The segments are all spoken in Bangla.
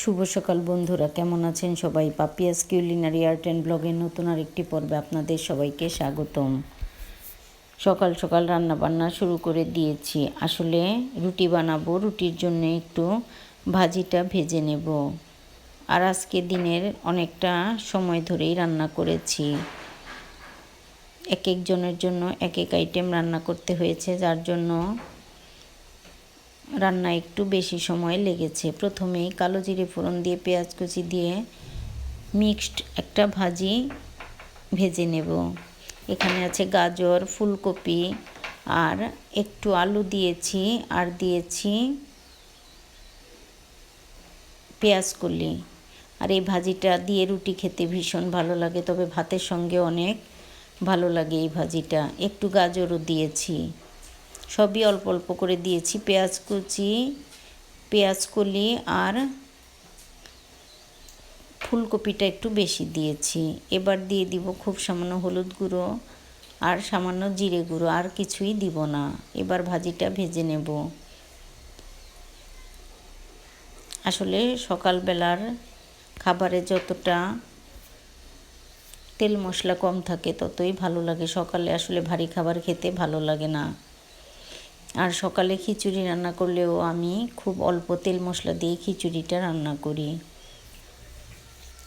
শুভ সকাল বন্ধুরা, কেমন আছেন সবাই? পাপিয়াস কিউলিনারি আর্ট অ্যান্ড ব্লগের নতুন আরেকটি পর্বে আপনাদের সবাইকে স্বাগতম। সকাল সকাল রান্না বান্না শুরু করে দিয়েছি। আসলে রুটি বানাবো, রুটির জন্য একটু ভাজিটা ভেজে নেব। আর আজকে দিনের অনেকটা সময় ধরেই রান্না করেছি। এক একজনের জন্য এক এক আইটেম রান্না করতে হয়েছে, যার জন্য রান্না একটু বেশি সময় লেগেছে। প্রথমেই কালো জিরে ফোড়ন দিয়ে পেঁয়াজ কুচি দিয়ে মিক্সড একটা ভাজি ভেজে নেব। এখানে আছে গাজর, ফুলকপি আর একটু আলু দিয়েছি আর দিয়েছি পেঁয়াজ কলি। আর এই ভাজিটা দিয়ে রুটি খেতে ভীষণ ভালো লাগে, তবে ভাতের সঙ্গে অনেক ভালো লাগে এই ভাজিটা। একটু গাজরও দিয়েছি। সবই অল্প অল্প করে দিয়েছি। পেঁয়াজ কুচি, পেঁয়াজ কলি আর ফুলকপিটা একটু বেশি দিয়েছি। এবার দিয়ে দিব খুব সামান্য হলুদ গুঁড়ো আর সামান্য জিরে গুঁড়ো, আর কিছুই দিব না। এবার ভাজিটা ভেজে নেব। আসলে সকালবেলার খাবারে যতটা তেল মশলা কম থাকে ততই ভালো লাগে। সকালে আসলে ভারী খাবার খেতে ভালো লাগে না। আর সকালে খিচুড়ি রান্না করলেও আমি খুব অল্প তেল মশলা দিয়ে খিচুড়িটা রান্না করি।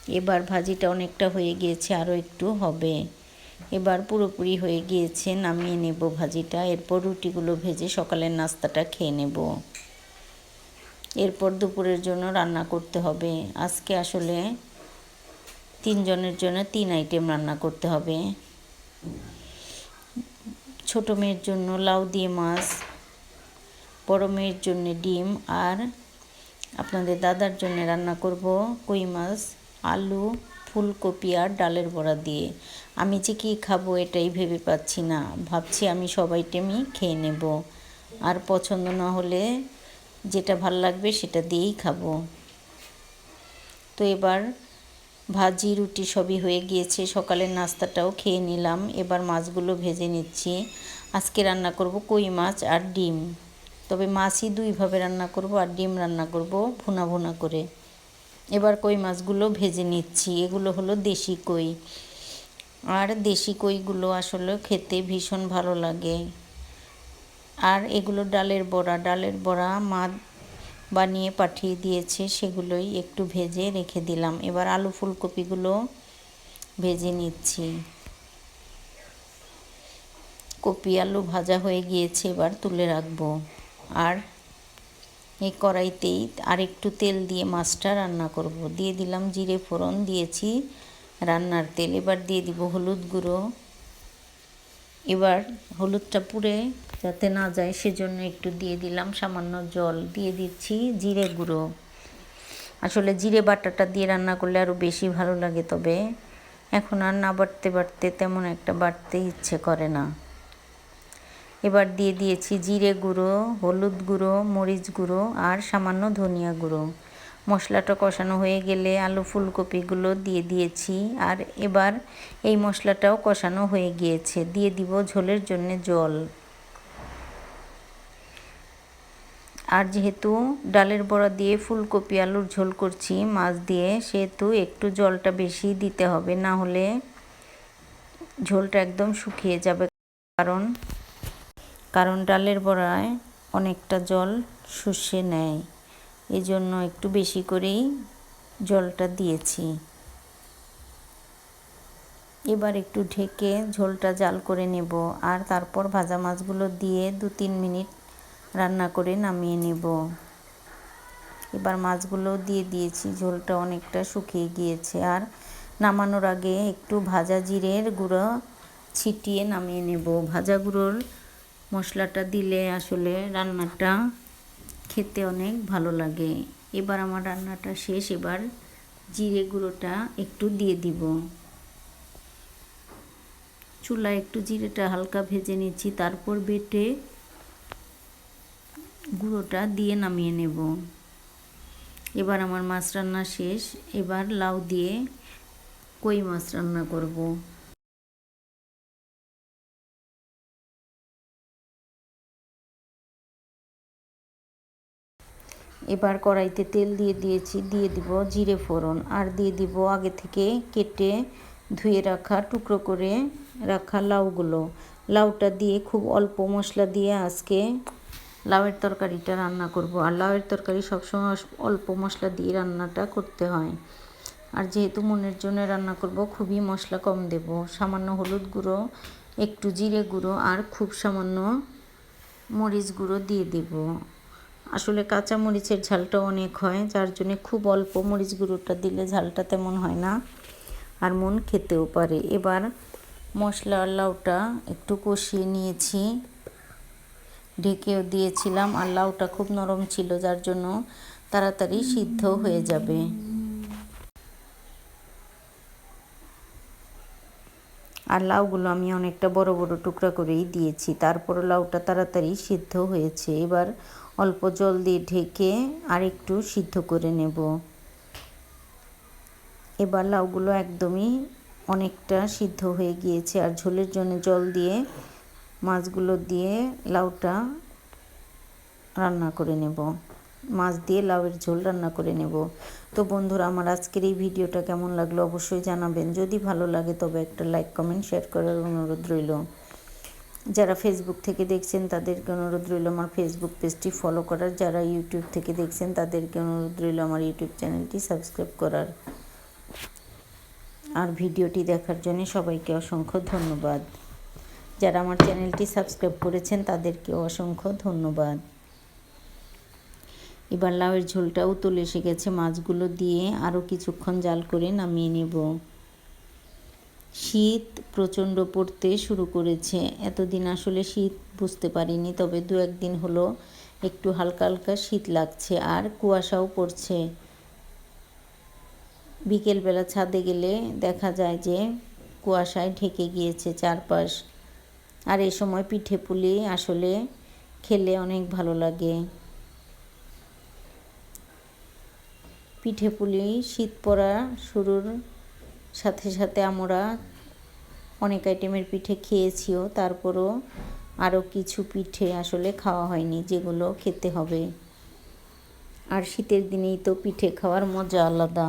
এবার ভাজিটা অনেকটা হয়ে গিয়েছে, আরও একটু হবে। এবার পুরোপুরি হয়ে গিয়েছে, নামিয়ে নেব ভাজিটা। এরপর রুটিগুলো ভেজে সকালের নাস্তাটা খেয়ে নেব। এরপর দুপুরের জন্য রান্না করতে হবে। আজকে আসলে তিনজনের জন্য তিন আইটেম রান্না করতে হবে। ছোটো মেয়ের জন্য লাউ দিয়ে মাছ বড় মেয়ের জন্য ডিম আর আপনাদের দাদার জন্য রান্না করব কই মাছ, আলু, ফুলকপি আর ডালের বড়া দিয়ে। আমি যে কী খাব এটাই ভেবে পাচ্ছি না। ভাবছি আমি সব আইটেমই খেয়ে নেব। আর পছন্দ না হলে যেটা ভালো লাগবে সেটা দিয়েই খাব। তো এবার ভাজি, রুটি সবই হয়ে গিয়েছে। সকালের নাস্তাটাও খেয়ে নিলাম। এবার মাছগুলো ভেজে নিচ্ছি। আজকে রান্না করব কই মাছ আর ডিম। তবে মাছই দুইভাবে রান্না করব আর ডিম রান্না করব ভুনা ভুনা করে। এবার কই মাছগুলো ভেজে নিচ্ছি, এগুলো হলো দেশি কই। আর দেশি কইগুলো আসলে খেতে ভীষণ ভালো লাগে। আর এগুলো ডালের বড়া ডালের বড়া মা বানিয়ে পাঠিয়ে দিয়েছে, সেগুলোই একটু ভেজে রেখে দিলাম। এবার আলু ফুলকপিগুলো ভেজে নিচ্ছি। কপি আলু ভাজা হয়ে গিয়েছে, এবার তুলে রাখব। আর এই কড়াইতেই আর একটু তেল দিয়ে মাছটা রান্না করব। দিয়ে দিলাম জিরে ফোড়ন, দিয়েছি রান্নার তেল। এবার দিয়ে দিব হলুদ গুঁড়ো। এবার হলুদটা পুড়ে যাতে না যায় সেজন্য একটু দিয়ে দিলাম সামান্য জল। দিয়ে দিচ্ছি জিরে গুঁড়ো। আসলে জিরে বাটাটা দিয়ে রান্না করলে আরও বেশি ভালো লাগে তবে। এখন আর না বাড়তে বাড়তে তেমন একটা বাড়তে ইচ্ছে করে না। এবার দিয়ে দিয়েছি জিরে গুঁড়ো, হলুদ গুঁড়ো, মরিচ গুঁড়ো আর সামান্য ধনিয়া গুঁড়ো। মশলাটা কষানো হয়ে গেলে আলু ফুলকপিগুলো দিয়ে দিয়েছি আর এবার এই মশলাটাও কষানো হয়ে গিয়েছে। দিয়ে দিব ঝোলের জন্য জল। আর যেহেতু ডালের বড়া দিয়ে ফুলকপি আলুর ঝোল করছি, মাছ দিয়ে, সেহেতু একটু জলটা বেশি দিতে হবে, না হলে ঝোলটা একদম শুকিয়ে যাবে। কারণ কারণ ডালের বড়ায় অনেকটা জল শুষে নেয়। এই জন্য একটু বেশি করেই জলটা দিয়েছি। এবার একটু ঢেকে ঝোলটা জাল করে নেব আর তারপর ভাজা মাছগুলো দিয়ে দু তিন মিনিট রান্না করে নামিয়ে নেব। এবার মাছগুলো দিয়ে দিয়েছি, ঝোলটা অনেকটা শুকিয়ে গিয়েছে আর নামানোর আগে একটু ভাজা জিরের গুঁড়ো ছিটিয়ে নামিয়ে নেব। ভাজা গুঁড়োর মশলাটা দিলে আসলে রান্নাটা খেতে অনেক ভালো লাগে। এবার আমার রান্নাটা শেষ, এবার জিরে গুঁড়োটা একটু দিয়ে দিব। চুলা একটু জিরেটা হালকা ভেজে নিচ্ছি, তারপর বেটে গুঁড়োটা দিয়ে নামিয়ে নেব। এবার আমার মাছ রান্না শেষ, এবার লাউ দিয়ে কই মাছ রান্না করব? এবার কড়াইতে তেল দিয়ে দিয়েছি, দিয়ে দিব জিরে ফোড়ন আর দিয়ে দিব আগে থেকে কেটে ধুয়ে রাখা টুকরো করে রাখা লাউগুলো। লাউটা দিয়ে খুব অল্প মশলা দিয়ে আজকে লাউয়ের তরকারিটা রান্না করব। আর লাউয়ের তরকারি সবসময় অল্প মশলা দিয়ে রান্নাটা করতে হয়। আর যেহেতু মনের জন্য রান্না করব, খুবই মশলা কম দেব। সামান্য হলুদ গুঁড়ো, একটু জিরে গুঁড়ো আর খুব সামান্য মরিচ গুঁড়ো দিয়ে দেব। আসলে কাঁচা মরিচের ঝালটা অনেক হয়, যার জন্য খুব অল্প মরিচ গুঁড়োটা দিলে ঝালটা তেমন হয় না, আর মন খেতেও পারে। এবার মশলা লাউটা একটু কষিয়ে নিয়েছি। ঢেকেও দিয়েছিলাম, আর লাউটা খুব নরম ছিল, যার জন্য তাড়াতাড়ি সিদ্ধ হয়ে যাবে। আর লাউগুলো আমি অনেকটা বড় বড় টুকরা করেই দিয়েছি তারপর লাউটা তাড়াতাড়ি সিদ্ধ হয়েছে। এবার অল্প জল দিয়ে ঢেকে আর একটু সিদ্ধ করে নেব। এবার লাউগুলো একদমই অনেকটা সিদ্ধ হয়ে গিয়েছে আর ঝোলের জন্য জল দিয়ে মাছগুলো দিয়ে লাউটা রান্না করে নেব। মাছ দিয়ে লাউয়ের ঝোল রান্না করে নেব। তো বন্ধুরা, আমার আজকের এই ভিডিওটা কেমন লাগল অবশ্যই জানাবেন। যদি ভালো লাগে তবে একটা লাইক, কমেন্ট, শেয়ার করার অনুরোধ রইল। যারা ফেসবুক থেকে দেখছেন, তাদেরকে অনুরোধ রইল আমার ফেসবুক পেজটি ফলো করার। যারা ইউটিউব থেকে দেখছেন, তাদেরকে অনুরোধ রইল আমার ইউটিউব চ্যানেলটি সাবস্ক্রাইব করার। আর ভিডিওটি দেখার জন্য সবাইকে অসংখ্য ধন্যবাদ। যারা আমার চ্যানেলটি সাবস্ক্রাইব করেছেন তাদেরকেও অসংখ্য ধন্যবাদ। এবার লাউয়ের ঝোলটাও তুলে এসে গেছে। মাছগুলো দিয়ে আরও কিছুক্ষণ জাল করে নামিয়ে নেব। শীত প্রচণ্ড পড়তে শুরু করেছে। এতদিন আসলে শীত বুঝতে পারিনি, তবে দু একদিন হলো একটু হালকা হালকা শীত লাগছে আর কুয়াশাও পড়ছে। বিকেলবেলা ছাদে গেলে দেখা যায় যে কুয়াশায় ঢেকে গিয়েছে চারপাশ। আর এই সময় পিঠে পুলি আসলে খেলে অনেক ভালো লাগে। পিঠে পুলি শীত পড়া শুরুর সাথে সাথে আমরা অনেক আইটেমের পিঠে খেয়েছিও, তারপরও আরও কিছু পিঠে আসলে খাওয়া হয়নি, যেগুলো খেতে হবে। আর শীতের দিনেই তো পিঠে খাওয়ার মজা আলাদা।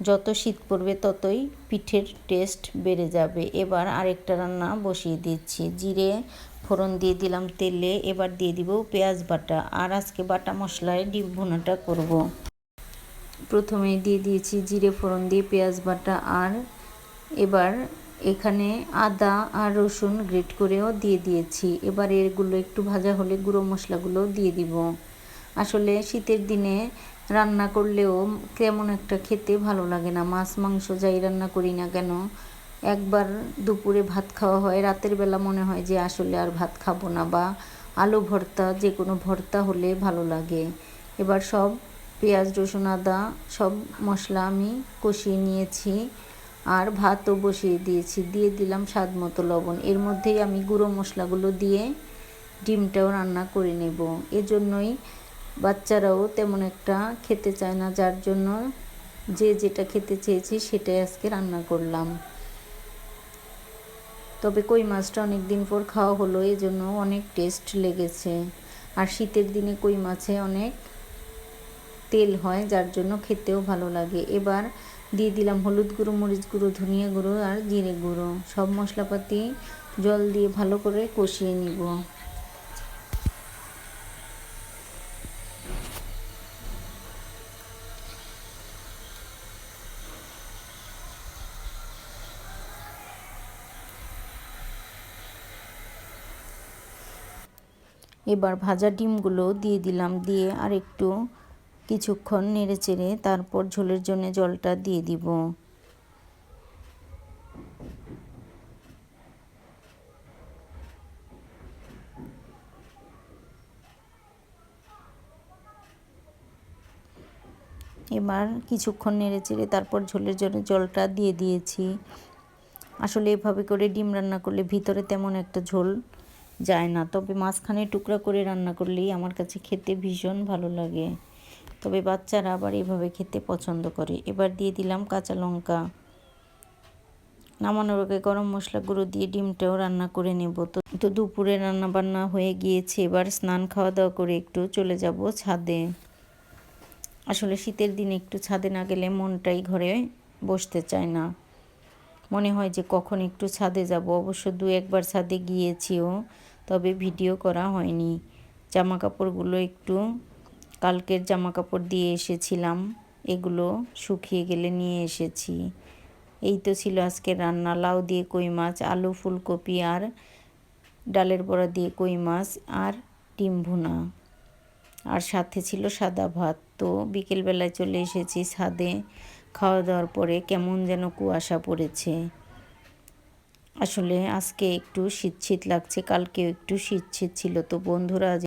যত শীত পড়বে ততই পিঠের টেস্ট বেড়ে যাবে। এবার আরেকটা রান্না বসিয়ে দিচ্ছি। জিরে ফোড়ন দিয়ে দিলাম তেলে, এবার দিয়ে দিব পেঁয়াজ বাটা। আর আজকে বাটা মশলায় ডিম ভুনাটা করব। প্রথমে দিয়ে দিয়েছি জিরে ফোড়ন দিয়ে পেঁয়াজ বাটা আর এবার এখানে আদা আর রসুন গ্রেট করেও দিয়ে দিয়েছি। এবার এগুলো একটু ভাজা হলে গুঁড়ো মশলাগুলো দিয়ে দিব। আসলে শীতের দিনে রান্না করলেও কেমন একটা খেতে ভালো লাগে না। মাছ, মাংস যাই রান্না করি না কেন, একবার দুপুরে ভাত খাওয়া হয়, রাতের বেলা মনে হয় যে আসলে আর ভাত খাব না বা আলু ভর্তা, যে কোনো ভর্তা হলে ভালো লাগে। এবার সব পেঁয়াজ, রসুন, আদা সব মশলা আমি কষিয়ে নিয়েছি আর ভাতও বসিয়ে দিয়েছি। দিয়ে দিলাম স্বাদ মতো লবণ। এর মধ্যেই আমি গুঁড়ো মশলাগুলো দিয়ে ডিমটাও রান্না করে নেব। এজন্যই বাচ্চারাও তেমন একটা খেতে চায় না, যার জন্য যে যেটা খেতে চেয়েছি সেটাই আজকে রান্না করলাম। তবে কই মাছটা অনেক দিন পর খাওয়া হলো এই জন্য অনেক টেস্ট লেগেছে। আর শীতের দিনে কই মাছে অনেক তেল হয়, যার জন্য খেতেও ভালো লাগে। এবার দিয়ে দিলাম হলুদ গুঁড়ো, মরিচ গুঁড়ো, ধনিয়া গুঁড়ো আর জিরে গুঁড়ো। সব মশলাপাতি জল দিয়ে ভালো করে কষিয়ে নিব। এবার ভাজা ডিমগুলো দিয়ে দিলাম। দিয়ে আর একটু কিছুক্ষণ নেড়ে চেড়ে তারপর ঝোলের জন্য জলটা দিয়ে দিব। এবার কিছুক্ষণ নেড়ে চেড়ে তারপর ঝোলের জন্য জলটা দিয়ে দিয়েছি। আসলে এভাবে করে ডিম রান্না করলে ভিতরে তেমন একটা ঝোল যায় না, তবে মাঝখানে টুকরা করে রান্না করলেই আমার কাছে খেতে ভীষণ ভালো লাগে। তবে বাচ্চারা আবার এভাবে খেতে পছন্দ করে। এবার দিয়ে দিলাম কাঁচা লঙ্কা। নামানোর আগে গরম মশলা গুঁড়ো দিয়ে ডিমটাও রান্না করে নেব। তো তো দুপুরে রান্না বান্না হয়ে গিয়েছে। এবার স্নান খাওয়া দাওয়া করে একটু চলে যাব ছাদে। আসলে শীতের দিনে একটু ছাদে না গেলে মনটাই ঘরে বসতে চায় না। মনে হয় যে কখন একটু ছাদে যাব। অবশ্য দু একবার ছাদে গিয়েছিও, তবে ভিডিও করা হয়নি। জামা কাপড়গুলো একটু কালকের জামা কাপড় দিয়ে এসেছিলাম। এগুলো শুকিয়ে গেলে নিয়ে এসেছি। এই তো ছিল আজকে রান্না। লাউ দিয়ে কই মাছ, আলু, ফুলকপি আর ডালের বড়া দিয়ে কই মাছ আর ডিম ভুনা। আর সাথে ছিল সাদা ভাত। তো বিকেলবেলায় চলে এসেছি ছাদে খাওয়া দাওয়ার পরে কেমন যেন কুয়াশা পড়েছে। আসলে আজকে একটু শীত শীত লাগছে, কালকেও একটু শীত শীত ছিল। তো বন্ধুরা